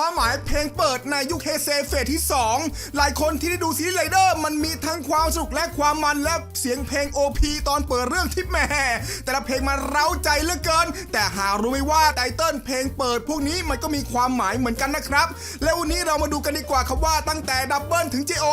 ความหมายเพลงเปิดในยุคเฮเซเฟสที่ 2 หลายคนที่ได้ดูซีรีส์ไรเดอร์มันมีทั้งความสนุกและความมันและเสียงเพลง OP ตอนเปิดเรื่องที่แหม่แต่ละเพลงมันเร้าใจเหลือเกิน แต่หารู้ไหมว่าไตเติ้ลเพลงเปิดพวกนี้มันก็มีความหมายเหมือนกันนะครับ แล้ววันนี้เรามาดูกันดีกว่าครับว่าตั้งแต่ดับเบิลถึง JO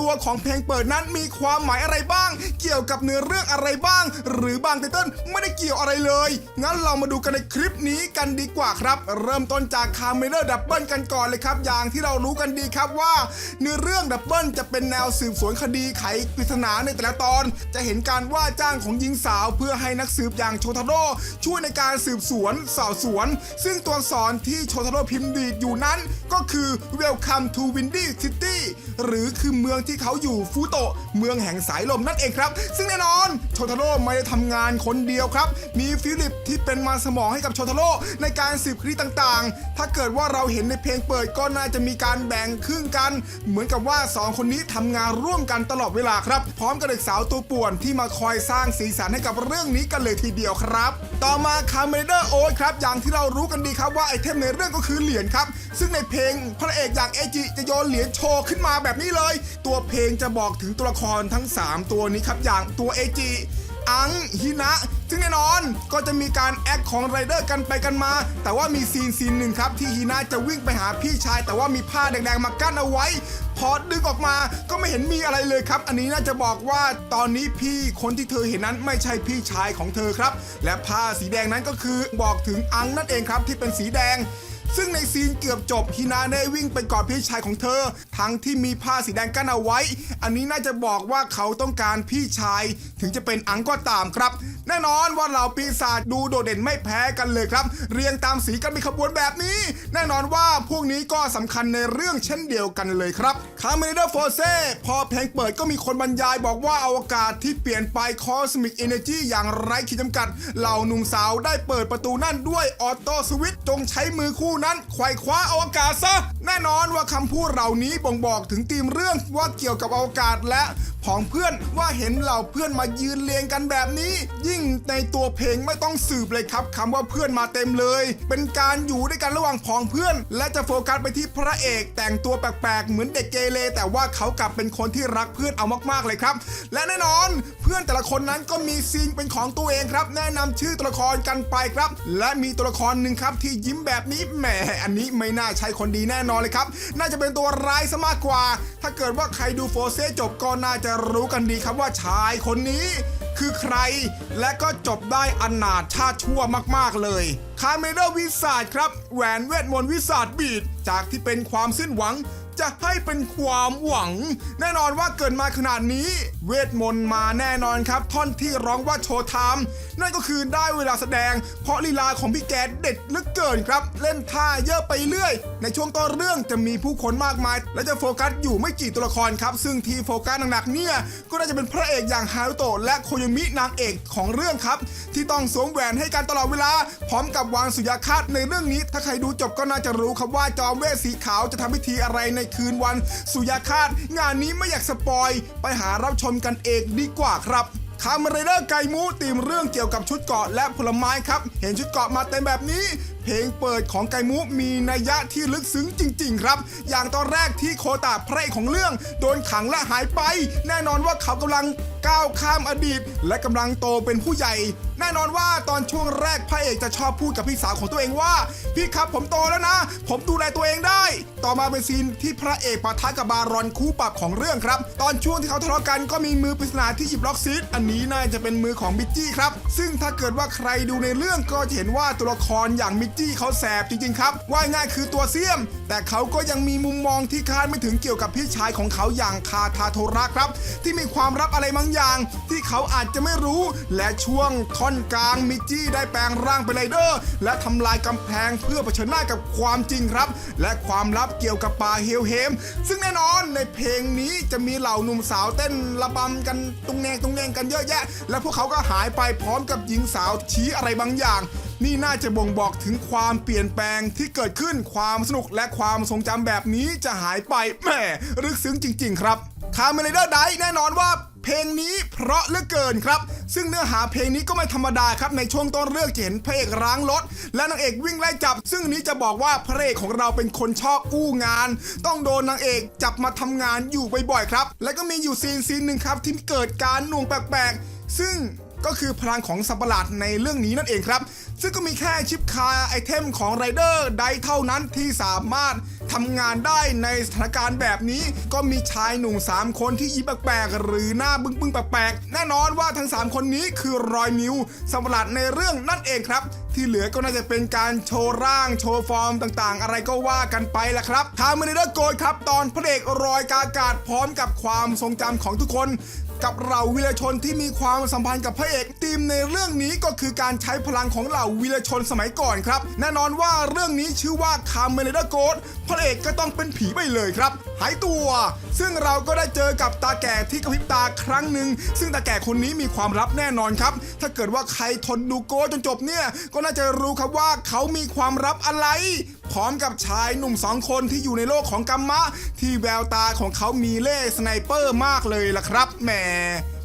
ตัวของเพลงเปิดนั้นมีความหมายอะไรบ้าง เกี่ยวกับเนื้อเรื่องอะไรบ้าง หรือบางไตเติ้ลไม่ได้เกี่ยวอะไรเลย งั้นเรามาดูกันในคลิปนี้กันดีกว่าครับ เริ่มต้นจากคาร์เมเลอร์ดับเบิลกันก่อนเลยครับ อย่างที่เรารู้กันดีครับว่าเนื้อเรื่องดับเบิลจะเป็นแนวสืบสวนคดีไขปริศนาในแต่ละตอน จะเห็นการว่าจ้างของหญิงสาวเพื่อให้นักสืบอย่างโชทาโร่ช่วยในการสืบสวนสอบสวน ซึ่งตัวอักษรที่โชทาโร่พิมพ์ดีดอยู่นั้น ก็คือ Welcome to Windy City หรือคือเมืองที่เขาอยู่ฟูโตะเมืองแห่งสายลมนั่นเองครับ ซึ่งแน่นอนโชทาโร่ไม่ได้ทำงานคนเดียวครับ มีฟิลิปที่เป็นมันสมองให้กับโชทาโร่ในการสืบคดีต่างๆ ถ้าเกิดว่าเราเห็นในเพลงเปิดก็น่าจะมีการแบ่งครึ่งกัน เหมือนกับว่าสองคนนี้ทำงานร่วมกันตลอดเวลาครับ พร้อมกับเด็กสาวตัวป่วนที่มาคอยสร้างสีสันให้กับเรื่องนี้กันเลยทีเดียวครับ ต่อมาคาร์เมเดอร์โอ๊ตครับ อย่างที่เรารู้กันดีครับว่าไอเทมในเรื่องก็คือเหรียญครับ ซึ่งในเพลงพระเอกอย่างเอจิจะโยนเหรียญโชว์ขึ้นมาแบบนี้เลย ตัวเพลงจะบอกถึงตัวละครทั้ง 3 ตัวนี้ครับอย่างตัวเอจิ อังฮินะ ซึ่งแน่นอนก็จะมีการแอคของไรเดอร์กันไปกันมา แต่ว่ามีซีนซีนหนึ่งครับที่ฮินะจะวิ่งไปหาพี่ชาย แต่ว่ามีผ้าแดงๆมากั้นเอาไว้ พอดึงออกมาก็ไม่เห็นมีอะไรเลยครับ อันนี้น่าจะบอกว่าตอนนี้พี่คนที่เธอเห็นนั้นไม่ใช่พี่ชายของเธอครับ และผ้าสีแดงนั้นก็คือบอกถึงอังนั่นเองครับที่เป็นสีแดง ซึ่งในซีนเกือบจบฮินาได้วิ่งไปกอดพี่ชายของเธอ ทั้งที่มีผ้าสีแดงกั้นเอาไว้ อันนี้น่าจะบอกว่าเขาต้องการพี่ชาย ถึงจะเป็นอังก็ตามครับ แน่นอนว่าเหล่าปีศาจดูโดดเด่นไม่แพ้กันเลยครับ เรียงตามสีกันเป็นขบวนแบบนี้ แน่นอนว่าพวกนี้ก็สำคัญในเรื่องเช่นเดียวกันเลยครับคาร์เมเดอร์โฟเซพอเพลงเปิดก็มีคนบรรยายบอกว่าอวกาศที่เปลี่ยนไปคอสมิกเอเนจีอย่างไร้ขีดจำกัด เหล่าหนุ่มสาวได้เปิดประตูนั่นด้วยออโต้สวิตจงใช้มือคู่นั้นไขว่คว้าอวกาศซะ แน่นอนว่าคำพูดเหล่านี้บ่งบอกถึงธีมเรื่องว่าเกี่ยวกับอวกาศและผองเพื่อนว่าเห็นเหล่าเพื่อนมายืนเรียงกันแบบนี้ ยิ่งในตัวเพลงไม่ต้องสืบเลยครับคำว่าเพื่อนมาเต็มเลย เป็นการอยู่ด้วยกันระหว่างผองเพื่อน และจะโฟกัสไปที่พระเอกแต่งตัวแปลกๆ เหมือนเด็กเกเรแต่ว่าเขากลับเป็นคนที่รักเพื่อนเอามากๆเลยครับ และแน่นอนเพื่อนแต่ละคนนั้นก็มีซีนเป็นของตัวเองครับ แนะนำชื่อตัวละครกันไปครับ และมีตัวละครหนึ่งครับที่ยิ้มแบบนี้แหมอันนี้ไม่น่าใช่คนดีแน่นอนเลยครับ น่าจะเป็นตัวร้ายซะมากกว่า ถ้าเกิดว่าใครดูโฟเซจบก็น่าจะรู้กันดีครับว่าชายคนนี้คือใคร และก็จบได้อนาถชาติชั่วมากๆเลย คาเมเดอร์วิสาดครับ แหวนเวทมนต์วิสาดบีด จากที่เป็นความสิ้นหวัง จะให้เป็นความหวัง แน่นอนว่าเกิดมาขนาดนี้ เวทมนต์มาแน่นอนครับ ท่อนที่ร้องว่าโชว์ไทม์นั่นก็คือได้เวลาแสดง เพราะลีลาของพี่แกเด็ดลือเกินครับ เล่นท่าเยอะไปเรื่อย ในช่วงต้นเรื่องจะมีผู้คนมากมาย และจะโฟกัสอยู่ไม่กี่ตัวละครครับ ซึ่งที่โฟกัสหนักๆเนี่ยก็น่าจะเป็นพระเอกอย่างฮารุโตะและโคโยมินางเอกของเรื่องครับ ที่ต้องสวมแหวนให้กันตลอดเวลา พร้อมกับวางสุญญาคาตในเรื่องนี้ ถ้าใครดูจบก็น่าจะรู้ครับว่าจอมเวทสีขาวจะทำพิธีอะไรในคืนวัน สุญญาคาต งานนี้ไม่อยากสปอยไปหารับชมกันเองดีกว่าครับคามเรเดอร์ไก่มูตีมเรื่องเกี่ยวกับชุดเกาะและผลไม้ครับ เห็นชุดเกาะมาเต็มแบบนี้ เพลงเปิดของไก่มูมีนัยยะที่ลึกซึ้งจริง ๆ ครับ อย่างตอนแรกที่โคตาพระเอกของเรื่อง โดนขังและหายไป แน่นอนว่าเขากำลังก้าวข้ามอดีต และกำลังโตเป็นผู้ใหญ่ แน่นอนว่าตอนช่วงแรกพระเอกจะชอบพูดกับพี่สาวของตัวเองว่า พี่ครับผมโตแล้วนะ ผมดูแลตัวเองได้ ต่อมาเป็นซีนที่พระเอกปะทะกับบารอนคู่ปรับของเรื่องครับ ตอนช่วงที่เขาทะเลาะกันก็มีมือปริศนาที่หยิบล็อกซีดอันนี้น่าจะเป็นมือของมิจจี้ครับ ซึ่งถ้าเกิดว่าใครดูในเรื่องก็จะเห็นว่าตัวละครอย่างมิจจี้เขาแสบจริงๆครับว่าง่ายคือตัวเสี้ยม แต่เขาก็ยังมีมุมมองที่คาดไม่ถึงเกี่ยวกับพี่ชายของเขาอย่างคาทาโทระครับ ที่มีความลับอะไรบางอย่าง ที่เขาอาจจะไม่รู้และช่วงท่อนกลางมิจี้ได้แปลงร่างเป็นไรเดอร์ และทำลายกำแพงเพื่อเผชิญหน้ากับความจริงครับ และความลับเกี่ยวกับป่าเฮลเฮม ซึ่งแน่นอนในเพลงนี้จะมีเหล่าหนุ่มสาวเต้นระบำกันตุงแนงตุงแนงกันเยอะแยะ และพวกเขาก็หายไปพร้อมกับหญิงสาวชี้อะไรบางอย่างนี่น่าจะบ่งบอกถึงความเปลี่ยนแปลงที่เกิดขึ้นความสนุกและความทรงจำแบบนี้จะหายไปแหมลึกซึ้งจริง ๆ ครับคาเมเลเดอร์ไดแน่นอนว่าเพลงนี้เพราะเหลือเกินครับ ซึ่งเนื้อหาเพลงนี้ก็ไม่ธรรมดาครับในช่วงต้นเรื่องจะเห็นพระเอกร้างรถ และนางเอกวิ่งไล่จับ ซึ่งนี้จะบอกว่าพระเอกของเราเป็นคนชอบอู้งาน ต้องโดนนางเอกจับมาทำงานอยู่บ่อยๆครับ และก็มีอยู่ซีนซีนหนึ่งครับที่เกิดการหน่วงแปลกๆ ซึ่ง ก็คือพลังของสัตว์ประหลาดในเรื่องนี้นั่นเองครับ ซึ่งก็มีแค่ชิปคาไอเทมของไรเดอร์ใดเท่านั้นที่สามารถทำงานได้ในสถานการณ์แบบนี้ ก็มีชายหนุ่ม3 คนที่ยิ้มแปลกๆหรือหน้าบึ้งๆแปลกๆแน่นอนว่าทั้ง 3 คนนี้คือรอยมิวสัตว์ประหลาดในเรื่องนั่นเองครับที่เหลือก็น่าจะเป็นการโชว์ร่างโชว์ฟอร์มต่างๆ อะไรก็ว่ากันไปละครับทางม n นเดอร์โกดครับ ตอนพระเอกรอยกากาศพร้อมกับความทรงจำของทุกคน กับเหล่าวีรชนที่มีความสัมพันธ์กับพระเอกทีมในเรื่องนี้ก็คือการใช้พลังของเหล่าวีรชนสมัยก่อนครับ แน่นอนว่าเรื่องนี้ชื่อว่าคาร์เมเลดโกดพระเอกก็ต้องเป็นผีไปเลยครับ หายตัว ซึ่งเราก็ได้เจอกับตาแก่ที่กระพริบตาครั้งหนึ่งซึ่งตาแก่คนนี้มีความลับแน่นอนครับ ถ้าเกิดว่าใครทนดูโกดจนจบเนี่ยก็น่าจะรู้ครับว่าเขามีความลับอะไร พร้อมกับชายหนุ่มสองคนที่อยู่ในโลกของกัมมะ ที่แววตาของเขามีเล่สไนเปอร์มากเลยล่ะครับแหม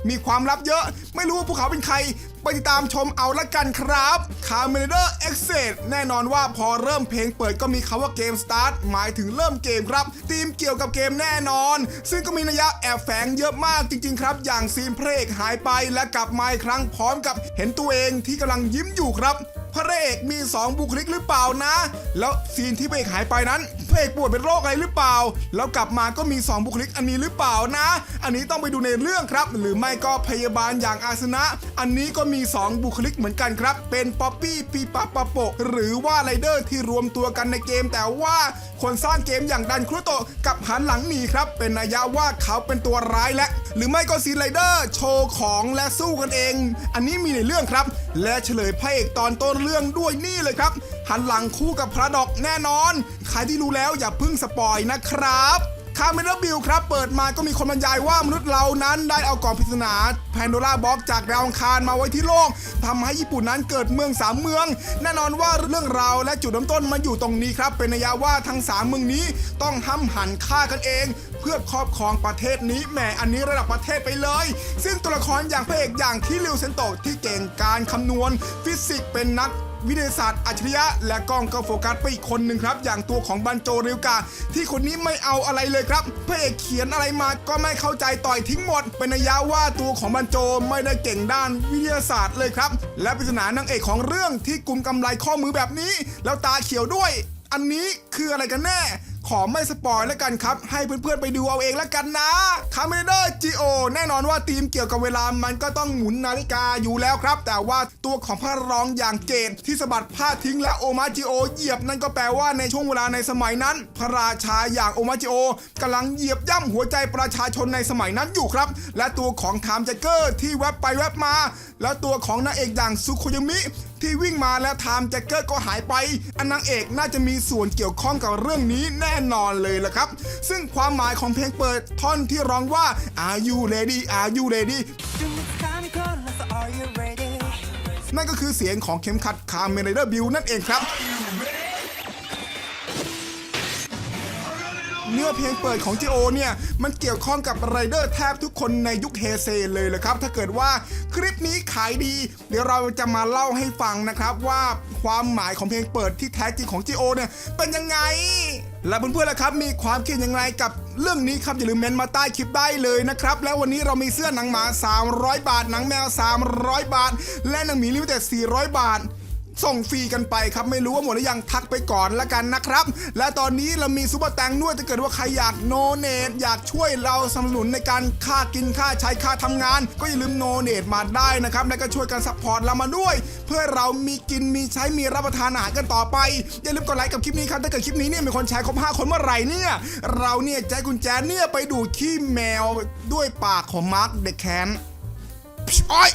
มีความลับเยอะ ไม่รู้ว่าพวกเขาเป็นใคร ไปติดตามชมเอาละกันครับคา r เมเดอร์เอ็กเซแน่นอนว่าพอเริ่มเพลงเปิดก็มีคาว่าเกมสตาร์ทหมายถึงเริ่มเกมครับธีมเกี่ยวกับเกมแน่นอน ซึ่งก็มีนัยยะแอบแฝงเยอะมากจริง ๆ ครับ อย่างซีนเพลงหายไปและกลับมาอีกครั้งพร้อมกับเห็นตัวเองที่กำลังยิ้มอยู่ครับ พระเอกมี 2 บุคลิกหรือเปล่านะ แล้วซีนที่พระเอกหายไปนั้นพระเอกป่วยเป็นโรคอะไรหรือเปล่า แล้วกลับมาก็มี 2 บุคลิกอันนี้หรือเปล่านะ อันนี้ต้องไปดูในเรื่องครับ หรือไม่ก็พยาบาลอย่างอาสนะ อันนี้ก็มี 2 บุคลิกเหมือนกันครับ เป็นป๊อปปี้ปีปะปะโปะหรือว่าไรเดอร์ที่รวมตัวกันในเกม แต่ว่าคนสร้างเกมอย่างดันครุโตะกับหันหลังหนีครับ เป็นนัยยะว่าเขาเป็นตัวร้ายและ หรือไม่ก็ซีนไรเดอร์โชว์ของและสู้กันเอง อันนี้มีในเรื่องครับ และเฉลยพระเอกตอนต้นเรื่องด้วยนี่เลยครับ หันหลังคู่กับพระดอกแน่นอน ใครที่รู้แล้วอย่าเพึ่งสปอยนะครับ คาเมราบิลครับ เปิดมาก็มีคนบรรยายว่ามนุษย์เรานั้นได้เอากล่องปริศนาแพนโดราบ็อกจากดาวอังคารมาไว้ที่โลกทำให้ญี่ปุ่นนั้นเกิดเมืองสามเมือง แน่นอนว่าเรื่องราวและจุดเริ่มต้นมาอยู่ตรงนี้ครับ เป็นนัยว่าทั้งสามเมืองนี้ต้องห้ำหันฆ่ากันเอง เพื่อครอบครองประเทศนี้แหมอันนี้ระดับประเทศไปเลย ซึ่งตัวละครอย่างพระเอกอย่างที่ริวเซนโตที่เก่งการคำนวณ ฟิสิกส์เป็นนัก วิทยาศาสตร์อัจฉริยะ และกล้องก็โฟกัสไปอีกคนหนึ่งครับ อย่างตัวของบันโจริวกา ที่คนนี้ไม่เอาอะไรเลยครับพระเอกเขียนอะไรมาก็ไม่เข้าใจต่อยทิ้งหมด เป็นนัยยะว่าตัวของบันโจไม่ได้เก่งด้านวิทยาศาสตร์เลยครับ และปริศนานางเอกของเรื่องที่กลุ่มกำไรข้อมือแบบนี้ แล้วตาเขียวด้วย อันนี้คืออะไรกันแน่ ขอไม่สปอยแล้วกันครับ ให้เพื่อนๆไปดูเอาเองแล้วกันนะคาเมเดอร์จีโอแน่นอนว่าทีมเกี่ยวกับเวลามันก็ต้องหมุนนาฬิกาอยู่แล้วครับ แต่ว่าตัวของพระรองอย่างเกตที่สะบัดผ้าทิ้งและโอมาจิโอเหยียบนั่นก็แปลว่าในช่วงเวลาในสมัยนั้น พระราชาอย่างโอมาจิโอกำลังเหยียบย่ำหัวใจประชาชนในสมัยนั้นอยู่ครับ และตัวของไทม์แจ็คเกอร์ที่แวบไปแวบมา แล้วตัวของนางเอกอย่างซุโคยมิ ที่วิ่งมาแล้วไทม์แจ็คเกอร์ก็หายไป อันนางเอกน่าจะมีส่วนเกี่ยวข้องกับเรื่องนี้แน่นอนเลยล่ะครับ ซึ่งความหมายของเพลงเปิดท่อนที่ร้องว่า Are you ready Are you ready นั่นก็คือเสียงของเข็มขัดคาร์เมนเดอร์บิลนั่นเองครับ เนื้อเพลงเปิดของ G.O เนี่ยมันเกี่ยวข้องกับไรเดอร์แทบทุกคนในยุคเฮเซเลยเลยครับ ถ้าเกิดว่าคลิปนี้ขายดี เดี๋ยวเราจะมาเล่าให้ฟังนะครับว่าความหมายของเพลงเปิดที่แท้จริงของ G.O เนี่ยเป็นยังไงและเพื่อนๆล่ะครับมีความคิดอยังไงกับเรื่องนี้ครับอย่าลืมเมนมาใต้คลิปได้เลยนะครับ แล้ววันนี้เรามีเสื้อหนังหมา 300 บาท หนังแมว 300 บาท และหนังหมีลิมิเต็ด400 บาท ส่งฟรีกันไปครับ ไม่รู้ว่าหมดหรือยังทักไปก่อนละกันนะครับ และตอนนี้เรามีซุปเปอร์แตงด้วยถ้าเกิดว่าใครอยากโนเนตอยากช่วยเราสนับสนุนในการค่ากินค่าใช้ค่าทำงาน ก็อย่าลืมโนเนตมาได้นะครับ แล้วก็ช่วยกันซัพพอร์ตเรามาด้วย เพื่อเรามีกินมีใช้มีรับประทานอาหารกันต่อไปอย่าลืมกดไลค์กับคลิปนี้ครับถ้าเกิดคลิปนี้เนี่ยมีคนแชร์ครบ5คนเมื่อไหร่เนี่ยเราเนี่ยใจกุญแจเนี่ยไปดูดขี้แมวด้วยปากของมาร์คเดอะแคนโอ้ย